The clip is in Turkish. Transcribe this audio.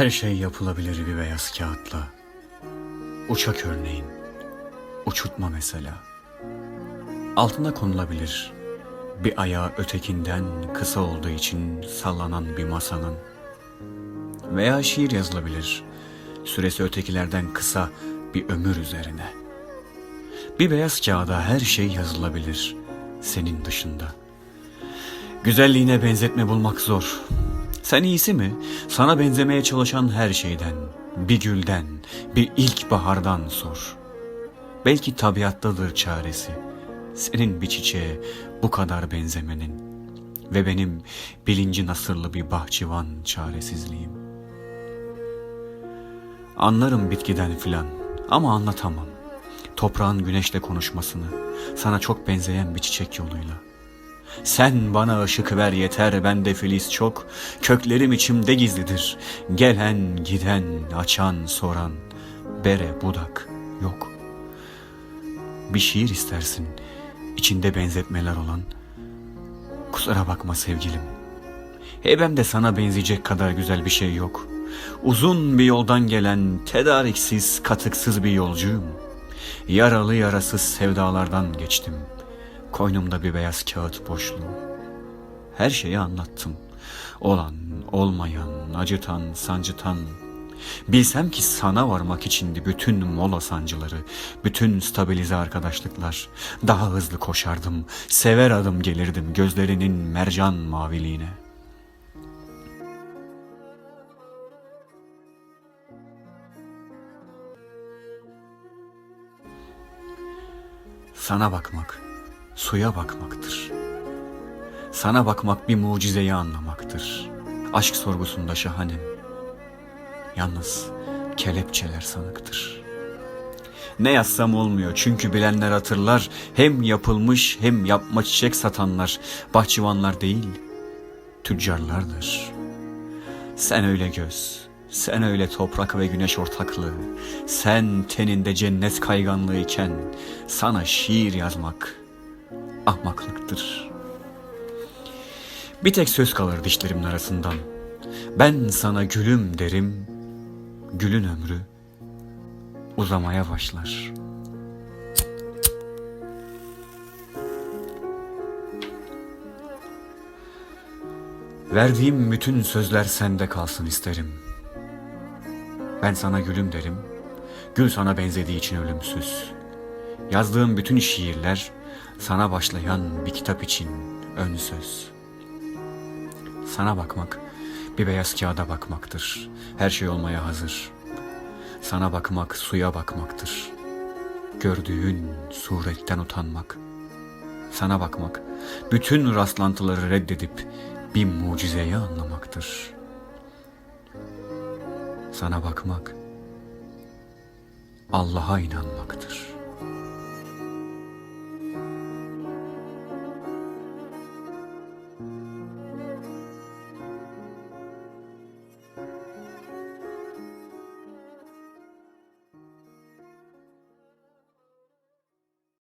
Her şey yapılabilir bir beyaz kağıtla. Uçak örneğin. Uçurtma mesela. Altına konulabilir. Bir ayağı ötekinden kısa olduğu için sallanan bir masanın. Veya şiir yazılabilir. Süresi ötekilerden kısa bir ömür üzerine. Bir beyaz kağıda her şey yazılabilir senin dışında. Güzelliğine benzetme bulmak zor. Sen iyisi mi? Sana benzemeye çalışan her şeyden, bir gülden, bir ilkbahardan sor. Belki tabiattadır çaresi. Senin bir çiçeğe bu kadar benzemenin ve benim bilinci nasırlı bir bahçıvan çaresizliğim. Anlarım bitkiden filan ama anlatamam. Toprağın güneşle konuşmasını, sana çok benzeyen bir çiçek yoluyla. Sen bana ışık ver yeter bende filiz çok, köklerim içimde gizlidir. Gelen giden açan soran, bere budak yok. Bir şiir istersin, içinde benzetmeler olan. Kusura bakma sevgilim. Hebemde sana benzeyecek kadar güzel bir şey yok. Uzun bir yoldan gelen, tedariksiz, katıksız bir yolcuyum. Yaralı yarasız sevdalardan geçtim. Koynumda bir beyaz kağıt boşluğu. Her şeyi anlattım. Olan, olmayan, acıtan, sancıtan. Bilsem ki sana varmak içindi bütün mola sancıları, bütün stabilize arkadaşlıklar. Daha hızlı koşardım, sever adım gelirdim gözlerinin mercan maviliğine. Sana bakmak, suya bakmaktır. Sana bakmak bir mucizeyi anlamaktır. Aşk sorgusunda şahanem. Yalnız kelepçeler sanıktır. Ne yazsam olmuyor çünkü bilenler hatırlar. Hem yapılmış hem yapma çiçek satanlar. Bahçıvanlar değil, tüccarlardır. Sen öyle göz, sen öyle toprak ve güneş ortaklığı, sen teninde cennet kayganlığı iken sana şiir yazmak ahmaklıktır. Bir tek söz kalır dişlerimin arasından. Ben sana gülüm derim, gülün ömrü uzamaya başlar. Verdiğim bütün sözler sende kalsın isterim. Ben sana gülüm derim, gül sana benzediği için ölümsüz. Yazdığım bütün şiirler sana başlayan bir kitap için ön söz. Sana bakmak bir beyaz kağıda bakmaktır. Her şey olmaya hazır. Sana bakmak suya bakmaktır. Gördüğün suretten utanmak. Sana bakmak bütün rastlantıları reddedip bir mucizeyi anlamaktır. Sana bakmak Allah'a inanmaktır.